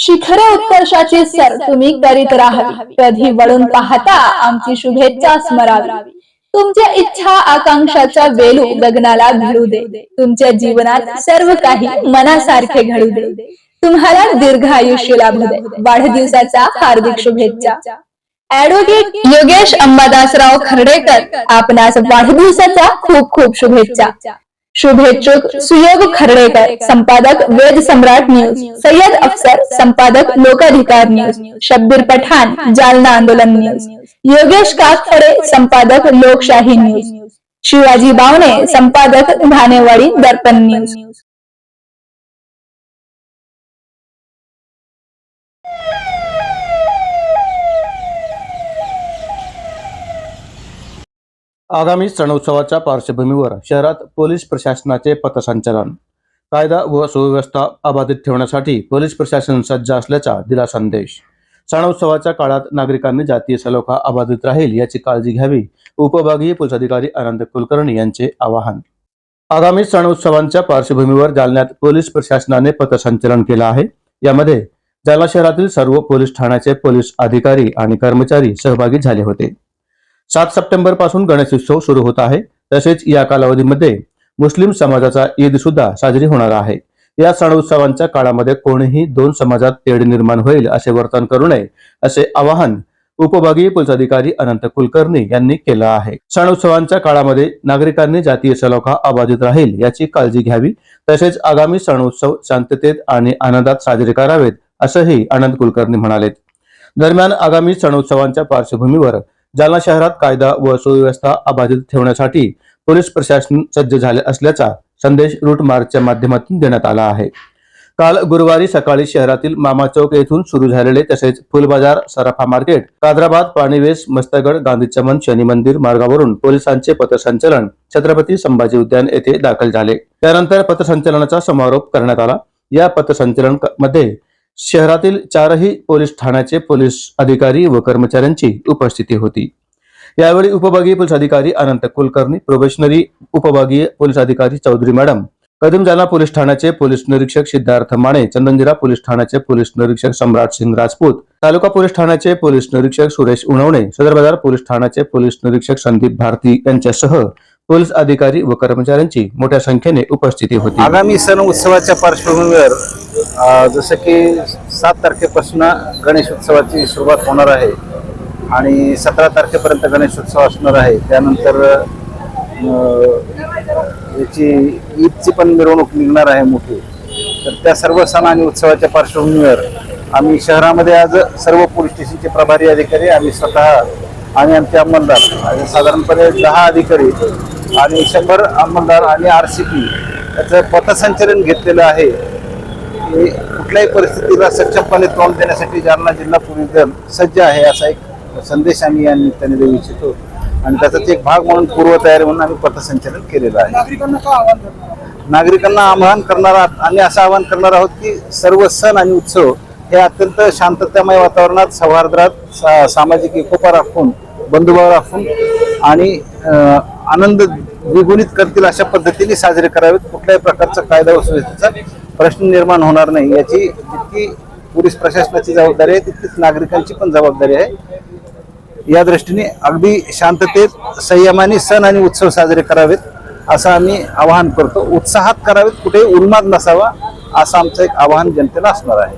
शिखर उत्कर्षाची सर तुम्ही करीत राहावी. कधी वळून पाहता आमची शुभेच्छा स्मरावी. तुमच्या इच्छा आकांक्षाचा वेलू गगनाला भिडू दे. तुमच्या जीवनात सर्व काही मनासारखे घडू दे. तुम्हाला दीर्घ आयुष्य लाभू दे. वाढदिवसाचा हार्दिक शुभेच्छा. ऍडव्होकेट योगेश अंबादासराव खर्डेकर आपणास वाढदिवसाचा खूप खूप शुभेच्छा. शुभेच्छुक सुयोग खर्डेकर, संपादक वेद सम्राट न्यूज़, सैयद अफसर, संपादक लोकाधिकार न्यूज़, शब्बीर पठान, जालना आंदोलन न्यूज़, योगेश काकफडे, संपादक लोकशाही न्यूज़, शिवाजी बावने, संपादक धानेवाडी दर्पण न्यूज़। आगामी सणोत्सवाच्या पार्श्वभूमीवर शहरात पोलीस प्रशासनाचे पथसंचलन. कायदा व सुव्यवस्था अबाधित ठेवण्यासाठी पोलीस प्रशासन सज्ज असल्याचा दिला संदेश. सणोत्सवाच्या काळात नागरिकांनी जातीय सलोखा अबाधित राहील याची काळजी घ्यावी उपविभागीय पोलीस अधिकारी आनंद कुलकर्णी यांचे आवाहन. आगामी सणोत्सवांच्या पार्श्वभूमीवर जालन्यात पोलीस प्रशासनाने पथसंचलन केलं आहे. यामध्ये जालना शहरातील सर्व पोलीस ठाण्याचे पोलीस अधिकारी आणि कर्मचारी सहभागी झाले होते. सात सप्टेंबरपासून गणेशोत्सव सुरू होत आहे. तसेच या कालावधीमध्ये मुस्लिम समाजाचा ईद सुद्धा साजरी होणार आहे. या सण उत्सवांच्या काळामध्ये कोणीही दोन समाजात तेढ निर्माण होईल असे वर्तन करू नये असे आवाहन उपविभागीय पोलीस अधिकारी अनंत कुलकर्णी यांनी केलं आहे. सण उत्सवांच्या काळामध्ये नागरिकांनी जातीय सलोखा अबाधित राहील याची काळजी घ्यावी तसेच आगामी सण उत्सव शांततेत आणि आनंदात साजरे करावेत असंही अनंत कुलकर्णी म्हणाले दरम्यान आगामी सण उत्सवांच्या पार्श्वभूमीवर जालना शहरात कायदा व सुव्यवस्था अबाधित ठेवण्यासाठी पोलीस प्रशासन सज्ज झाले असल्याचा संदेश रूट मार्चच्या माध्यमातून देण्यात आला आहे. काल गुरुवारी सकाळी शहरातील मामा चौक येथून सुरू झालेले तसेच फुलबाजार सराफा मार्केट कादराबाद पाणीवेस मस्तगड गांधी चमन शनी मंदिर मार्गावरून पोलिसांचे पथसंचलन छत्रपती संभाजी उद्यान येथे दाखल झाले. त्यानंतर पथसंचलनाचा समारोप करण्यात आला. या पथसंचलनमध्ये शहरातील चारही पोलीस ठाण्याचे पोलीस अधिकारी व कर्मचाऱ्यांची उपस्थिती होती. यावेळी उपविभागीय पोलीस अधिकारी अनंत कुलकर्णी प्रोबेशनरी उपविभागीय पोलीस अधिकारी चौधरी मॅडम कदम जालना पोलीस ठाण्याचे पोलीस निरीक्षक सिद्धार्थ माने चंदनजिरा पोलीस ठाण्याचे पोलीस निरीक्षक सम्राट सिंग राजपूत तालुका पोलीस ठाण्याचे पोलीस निरीक्षक सुरेश उणवणे सदर बाजार पोलीस ठाण्याचे पोलीस निरीक्षक संदीप भारती यांच्यासह पोलीस अधिकारी व कर्मचाऱ्यांची मोठ्या संख्येने उपस्थिती होती. आगामी सण उत्सवाच्या पार्श्वभूमीवर जसं की सात तारखेपासून गणेश उत्सवाची सुरुवात होणार आहे आणि सतरा तारखेपर्यंत गणेश उत्सव असणार आहे. त्यानंतर याची ईदची पण मिरवणूक निघणार आहे मोठी. तर त्या सर्व सण आणि उत्सवाच्या पार्श्वभूमीवर आम्ही शहरामध्ये आज सर्व पोलीस स्टेशनचे प्रभारी अधिकारी आम्ही स्वतः आणि आमचे अंमलदार आणि साधारणपणे दहा अधिकारी आणि शंभर अंमलदार आणि आर सी पी याचं पथसंचलन घेतलेलं आहे. की कुठल्याही परिस्थितीला सक्षमपणे तोंड देण्यासाठी जालना जिल्हा पोलीस दल सज्ज आहे असा एक संदेश आम्ही या निमित्ताने देऊ इच्छितो. आणि त्याचाच एक भाग म्हणून पूर्वतयारी म्हणून आम्ही पथसंचलन केलेलं आहे. नागरिकांना आवाहन करणार? आहोत आम्ही असं आवाहन करणार आहोत की सर्व सण आणि उत्सव हे अत्यंत शांततामय वातावरणात सौहार्दात सा- सामाजिक एकोपा राखून बंधुभाव राखून आणि आनंद द्विगुणित करतील अशा पद्धतीने साजरे करावेत. कुठल्याही प्रकारचा कायदा व सुव्यवस्थेचा प्रश्न निर्माण होणार नाही याची जितकी पोलीस प्रशासनाची जबाबदारी आहे तितकीच नागरिकांची पण जबाबदारी आहे. या दृष्टीने अगदी शांततेत संयमाने सण आणि उत्सव साजरे करावेत असं आम्ही आवाहन करतो. उत्साहात करावेत कुठेही उन्माद नसावा असं आमचं एक आवाहन जनतेला असणार आहे.